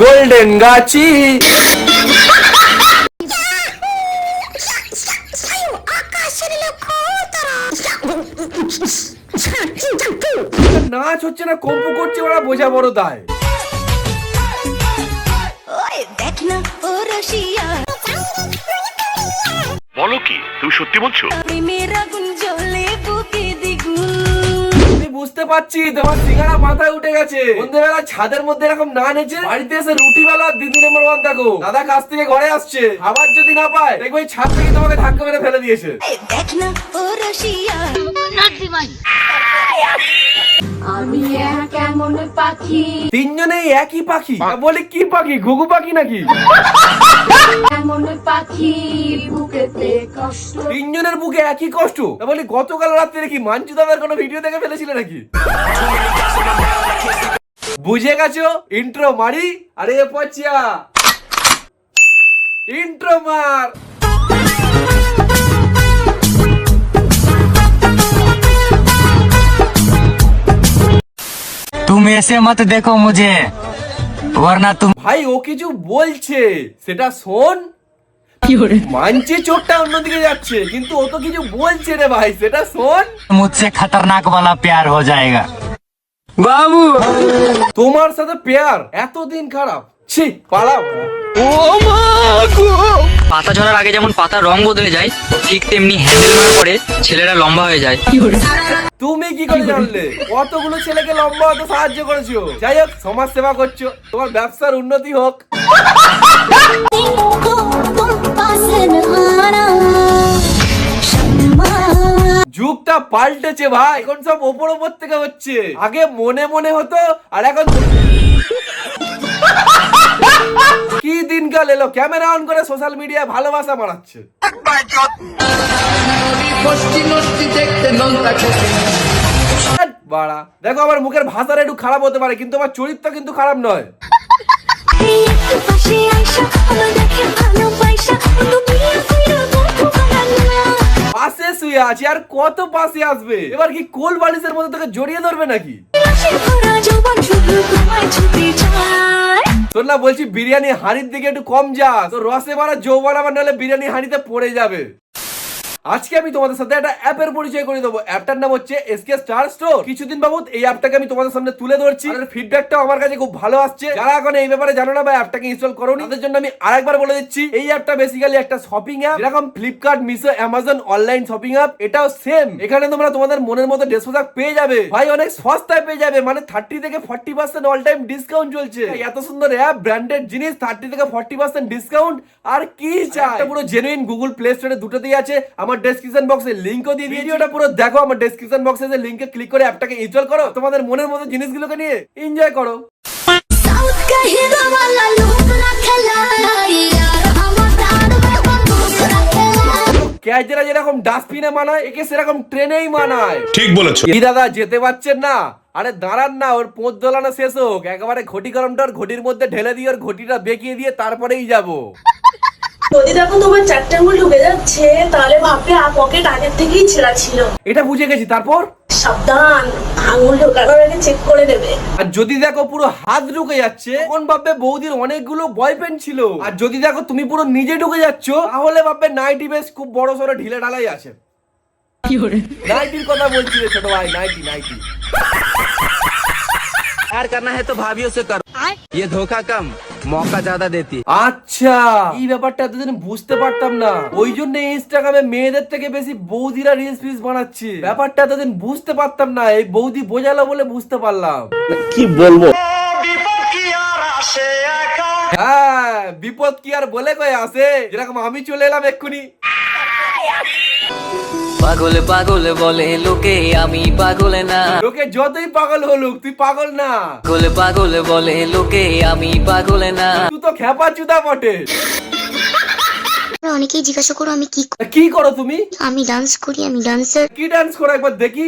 Golden গাছি। নাচ হচ্ছে না কম্পু করছে ওরা বোঝা বড় দায়। ওই দেখ না বলো কি তুমি সত্যি বলছো? বুঝতে পারছি তোমার সিঙ্গারা মাথায় উঠে গেছে। সন্ধ্যেবেলা ছাদের মধ্যে এরকম না নেচে বাড়িতে এসে রুটি বেলা দিদি নম্বর ওয়ান দেখো। দাদা কাছ থেকে ঘরে আসছে আবার যদি না পায় দেখবে ছাদ থেকে তোমাকে ধাক্কা মেরে ফেলে দিয়েছে। দেখ না ও রসিয়া। আমি এক পাখি। তিনজনেই একই পাখি। তা বলি কি পাখি? ঘুঘু পাখি নাকি? এমন পাখি বুকেতে কষ্ট। তিনজনের বুকে একই কষ্ট। তা বলি গতকাল রাত্রে কি মাঞ্চু দাদার কোনো ভিডিও দেখে ফেলেছিলে নাকি? বুঝে গেছো ইন্ট্রো মারি আরে এ পচিয়া ইন্ট্রো মার तुम ऐसे मत देखो मुझे वरना तुम ভাই ও কিছু বলছে সেটা শোন মানছে চোখটা অন্যদিকে যাচ্ছে কিন্তু ও তো কিছু বলছে রে ভাই সেটা শোন मुझसे खतरनाक वाला प्यार हो जाएगा बाबू তোমার সাথে পেয়ার এতদিন খারাপ। ছি পালাও। পাতা ঝরার আগে যেমন পাতার রং বদলে যায় ঠিক তেমনি হ্যান্ডেল মারার পরে ছেলেরা লম্বা হয়ে যায়। তুমি কি করে? জানলে? কতগুলো ছেলেকে লম্বা হতে সাহায্য করেছ? যাই হোক সমাজ সেবা করছ। তোমার ব্যবসার উন্নতি হোক। পাল্টেছে ভাই। এখন সব ওপর ওপর থেকে হচ্ছে। আগে মনে মনে হতো, আর এখন কি দিনকাল এলো? ক্যামেরা অন করে সোশ্যাল মিডিয়া ভালোবাসা মারাচ্ছে বাড়া। দেখো আমার মুখের ভাষাটা একটু খারাপ হতে পারে, কিন্তু আমার চরিত্র কিন্তু খারাপ নয়। ভালোবাসা। পাশে শুয়ে আছে, আর কত পাশে আসবে? এবার কি কোল বালিশের মধ্যে তোকে জড়িয়ে ধরবে নাকি? তোর না বলছি, বিরিয়ানি হাঁড়ির দিকে একটু কম যা। তো রসে মারা যৌবন আমার, নাহলে বিরিয়ানি হাঁড়িতে পড়ে যাবে। আজকে আমি তোমাদের সাথে একটা অ্যাপের পরিচয় করে দেবো। অ্যাপটার নাম হচ্ছে এসকে স্টার স্টোর। কিছুদিন বাবদ এই অ্যাপটাকে আমি তোমাদের সামনে তুলে ধরছি। আর ফিডব্যাকটাও আমার কাছে খুব ভালো আসছে। যারা এখন এই ব্যাপারে জানো না বা অ্যাপটাকে ইনস্টল করো তাদের জন্য আমি আরেকবার বলে দিচ্ছি, এই অ্যাপটা বেসিক্যালি একটা শপিং অ্যাপ যেরকম Flipkart Meesho Amazon online shopping app এটাও সেম এখানে তোমরা তোমাদের মনের মতো ড্রেস পোশাক পেয়ে যাবে। ভাই, অনেক সস্তায় পেয়ে যাবে। মানে থার্টি থেকে forty percent all time discount চলছে। এত সুন্দর অ্যাপ ব্র্যান্ডেড জিনিস থার্টি থেকে ফর্টি পার্সেন্ট ডিসকাউন্ট আর কি চাই? পুরো জেনুইন গুগল প্লে স্টোরে দুটোতেই আছে। আমার ডেসক্রিপশন বক্সে লিঙ্কও দিয়ে দিয়েছি ওটা পুরো দেখো আমার ডেসক্রিপশন বক্সে যে লিঙ্কে ক্লিক করে অ্যাপটাকে ইনস্টল করো তোমাদের মনের মতো জিনিসগুলোকে নিয়ে এনজয় করো। ক্যাচেরা যেরকম ডাস্টবিনে মানায় একে সেরকম ট্রেনেই মানায় ঠিক বলেছ। কি দাদা যেতে পারছেন না আরে দাঁড়ান না ওর পোঁত দোলানো শেষ হোক একেবারে ঘটি গরমটা ওর ঘটির মধ্যে ঢেলে দিয়ে ওর ঘটিটা বেঁকিয়ে দিয়ে তারপরেই যাব। যদি দেখো তোমার চারটে আঙুল ঢুকে যাচ্ছে তাহলে ভাববে আ পকেট আগের থেকেই ছেঁড়া ছিল। এটা বুঝে গেছি তারপর? সাবধান আঙুল ঢোকানোর আগে চেক করে দেবে আর যদি দেখো পুরো হাত ঢুকে যাচ্ছে তখন ভাববে বৌদির অনেকগুলো বয়ফ্রেন্ড ছিল। আর যদি দেখো তুমি পুরো নিজে ঢুকে যাচ্ছ তাহলে ভাববে নাইটি বেশ খুব বড় সড়ো ঢিলে ঢালাই আছে। নাইটির কথা বলছি রে ছোট ভাই নাইটি নাইটি। प्यार करना है तो भाभीियों से करो ये धोखा कम मौका ज्यादा देती আচ্ছা এই ব্যাপারটা এতদিন বুঝতে পারতাম না ওই জন্য ইনস্টাগ্রামে মেয়েদের থেকে বেশি বৌদিরা রিলস ফিলস বানাচ্ছে ব্যাপারটা এতদিন বুঝতে পারতাম না এই বৌদি বোঝালো বলে বুঝতে পারলাম হ্যাঁ বিপদ কি আর বলে কয়ে আসে যেরকম আমি চলে এলাম এক্ষুনি পাগল পাগল বলে লোকে আমি পাগল না। লোকে যতই পাগল হলুক তুই পাগল না। পাগল পাগল বলে লোকে আমি পাগল না। তুই তো খেপা চুদা বটে। অনেকেই জিজ্ঞাসা করো আমি কি কি করো তুমি? আমি ডান্স করি আমি ডান্সার কি ডান্স করো একবার দেখি।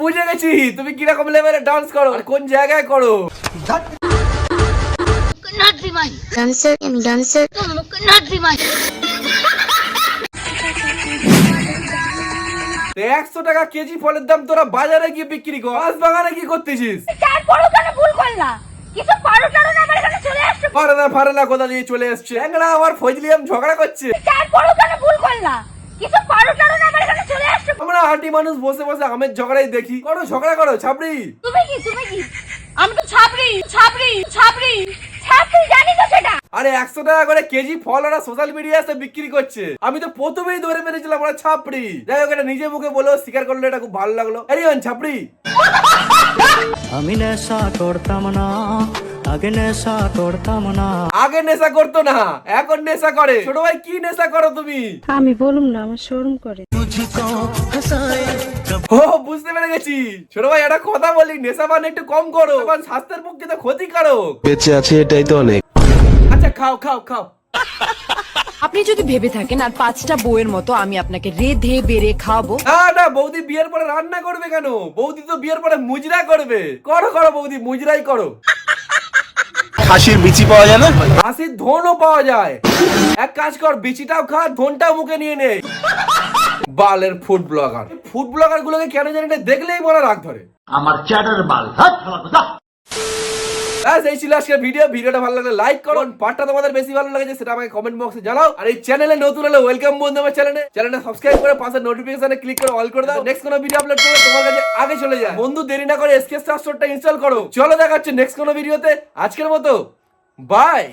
বুঝে গেছি তুমি কীরকম লেভেলে ডান্স করো আর কোন জায়গায় করো। ডান্সার আমি ডান্সার একশো টাকা কেজি ফলের দাম তোরা বাজারে গিয়ে বিক্রি কর। বাগানে কি করতেছিস? কিছু পারো টারো না আমার এখানে চলে আসছো পারে না পারে না কোথা দিয়ে চলে এসছে? ল্যাংড়া আমার ফজলিয়াম ঝগড়া করছে। তারপরও কেন ভুল করলা? কিছু পারো টারো না আমার এখানে চলে আসছো আমরা আন্টি মানুষ বসে বসে আমের ঝগড়াই দেখি। করো ঝগড়া করো ছাপড়ি। তুমি কি তুমি কি? আমি তো ছাপড়ি ছাপড়ি ছাপড়ি ছাপড়ি আরে একশো টাকা করে কেজি ফল ওরা সোশ্যাল মিডিয়াতে বিক্রি করছে। আমি তো প্রথমেই ধরে মেরেছিলাম ওরা ছাপড়ি। যাই হোক এটা নিজে মুখে বলো স্বীকার করল এটা খুব ভালো লাগল। এরিয়ন ছাপড়ি। আমি নেশা করতাম না আগে নেশা করতাম না। আগে নেশা করতো না এখন নেশা করে। ছোট ভাই কি নেশা করো তুমি? আমি বলুম না আমার শোরুম করে। ও বুঝতে পেরে গেছি। ছোট ভাই একটা কথা বলি নেশা পান একটু কম করো। কারণ স্বাস্থ্যের পক্ষে তো ক্ষতিকারক। বেঁচে আছে এটাই তো অনেক। খাও খাও খাও। আপনি যদি ভেবে থাকেন আর পাঁচটা বউয়ের মতো আমি আপনাকে রেধে বেড়ে খাওয়াবো। না না বৌদি বিয়ের পরে রান্না করবে কেন? বৌদি তো বিয়ের পরে মুজরা করবে। করো করো বৌদি মুজরাই করো। খাসির বিচি পাওয়া যায় না? হাসির ধনও পাওয়া যায়। এক কাজ কর বিচিটাও খা ধনটাও মুখে নিয়ে নে। বালের ফুড ব্লগার ফুড ব্লগার গুলোকে কেন জানি না দেখলেই বলা রাগ ধরে। আমার চ্যাটার বাল ব্যাস এই ছিল আজকের ভিডিও ভিডিওটা ভালো লাগলে লাইক করো। পার্টটা তোমাদের বেশি ভালো লাগে সেটা আমাকে কমেন্ট বক্সে জানাও। আর এই চ্যানেলে নতুন হলে ওয়েলকাম বন্ধু আমার চ্যানেলে চ্যানেলটা সাবস্ক্রাইব করে পাশে নোটিফিকেশনে ক্লিক করে অল করে দাও। নেক্সট কোনো ভিডিও আপলোড করবে তোমার কাছে আগে চলে যায়। বন্ধু দেরি না করে এসকে স্টার স্টোরটা ইনস্টল করো। চলো দেখা হচ্ছে নেক্সট কোনো ভিডিওতে আজকের মতো বাই